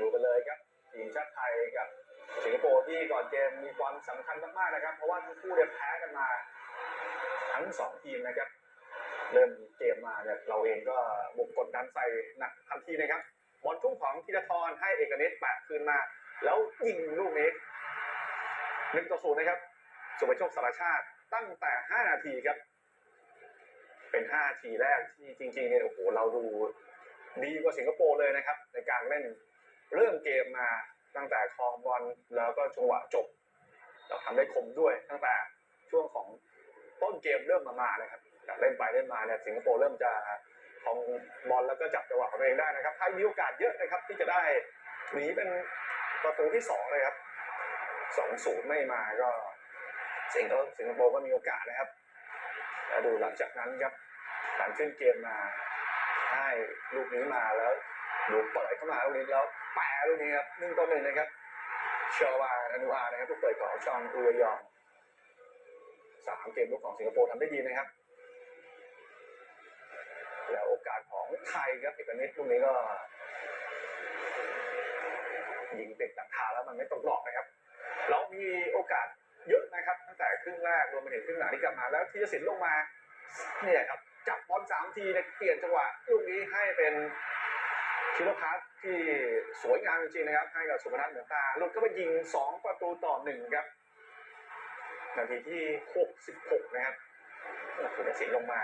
ดูกันเลยครับทีมชาติไทยกับสิงคโปร์ที่ก่อนเกมมีความสำคัญมากๆนะครับ เพราะว่าทั้งคู่เนี่ยแพ้กันมา ทั้งสองทีมนะครับ เริ่มเกมมาเนี่ยเราเองก็บุกกดดันใส่หนักทันทีนะครับบอลทุ่งของธีรทรให้เอกนิตแปะคืนมา แล้วยิงลูกนี้หนึ่งต่อศูนย์นะครับสุภโชคสารชาติตั้งแต่ 5 นาทีครับ เป็น5นาทีแรกที่จริงๆเนี่ยโอ้โหเราดูดีกว่าสิงคโปร์เลยนะครับ ในการเล่น เริ่มเกมมาตั้งแต่ครองบอลแล้วก็จังหวะจบ เราทำได้คมด้วยตั้งแต่ช่วงของต้นเกมเริ่มมามานะครับเล่นไปเล่นมาเนี่ยสิงคโปร์เริ่มจะครองบอลแล้วก็จับจังหวะของตัวเองได้นะครับไทยมีโอกาสเยอะนะครับ ที่จะได้หนีเป็นประตูที่สองเลยครับสองศูนย์ไม่มาก็สิงคโปร์สิงคโปร์ก็มีโอกาสนะครับแล้วดูหลังจากนั้นครับการขึ้นเกมมาให้ลูกนี้มาแล้ว ดูเปิดเข้ามาลูกนี้แล้วแปะลูกนี้ครับหนึ่งต่อหนึ่งนะครับเชอวาอนุอาร์นะครับลูกเปิดของชองอุยยองสามเกมลูกของสิงคโปร์ทำได้ดีนะครับ แล้วโอกาสของไทยครับเอกนิตลูกนี้ก็ยิงติดหลังคาแล้วมันไม่ตกหลอกนะครับ เรามีโอกาสเยอะนะครับตั้งแต่ครึ่งแรกรวมไปถึงครึ่งหลังที่กลับมาแล้วธีรศิลป์ลงมาเนี่ยครับจับบอลสามทีเนี่ยเปลี่ยนจังหวะลูกนี้ให้เป็น ชิลพัทที่สวยงามจริงๆนะครับให้กับสุพนัทเหมือนตาหลุดก็ไปยิงสองประตูต่อหนึ่งครับนาทีที่หกสิบหกนะครับโอ้โหธีรศิลป์ลงมา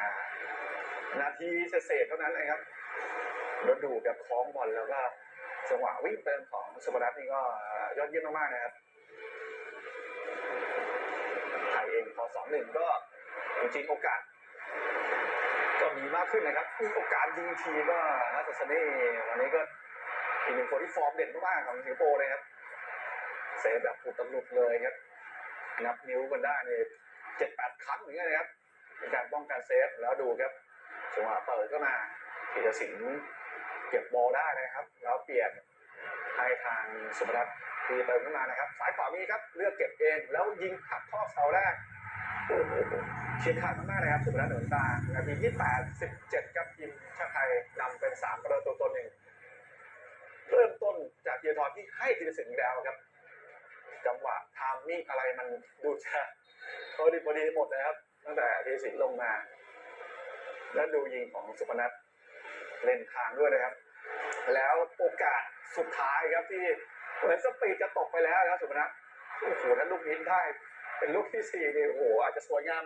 นาทีเศษเท่านั้นเลยครับรถดูแบบคล้องบอลแล้วก็จังหวะวิ่งเติมของสุพนัทนี่ก็ยอดเยี่ยมมากๆนะครับไทยเองพอสองหนึ่งก็จริงโอกาส ก็มีมากขึ้นนะครับมีโอกาสยิงทีก็น่าจะเสน่ห์วันนี้ก็อีกหนึ่งคนที่ฟอร์มเด่นมากๆของสิงคโปร์เลยครับเซฟแบบอุตลุดเลยครับ นับนิ้วกันได้เนี่ยเจ็ดแปดครั้งอย่างเงี้ยนะครับในการป้องกันเซฟแล้วดูครับจังหวะเปิดเข้ามาธีรศิลป์เก็บบอลได้นะครับ แล้วเปลี่ยนให้ทางสุพนัททีเติมขึ้นมานะครับ สายขวามีครับ เลือกเก็บเองแล้วยิงหักข้อเสาแรก เฉียดขาดมากๆนะครับสุพนัทเหนือตานาทีที่87ครับทีมชาติไทยนำเป็น 3 ประตูต่อหนึ่งเริ่มต้นจากธีรทอรที่ให้ธีรศิลป์อีกแล้วครับ จังหวะทามมิ่งอะไรมันดูจะพอดีพอดีหมดเลยครับ ตั้งแต่ธีรศิลป์ลงมา แล้วดูยิงของสุพนัทเล่นทางด้วยนะครับ แล้วโอกาสสุดท้ายครับที่เหมือนสปีดจะตกไปแล้วนะครับสุพนัทโอ้โหถ้าลูกนี้ได้ เป็นลูกที่สี่นี่โอ้โหอาจจะสวยงาม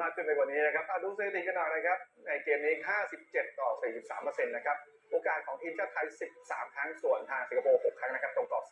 มากขึ้นไปกว่านี้นะครับอะดูสถิติกันหน่อยนะครับ ในเกมนี้ 57 ต่อ 43เปอร์เซ็นต์นะครับ โอกาสของทีมชาติไทย 13 ครั้ง ส่วนทางสิงคโปร์ 6 ครั้งนะครับ ตรงกรอบ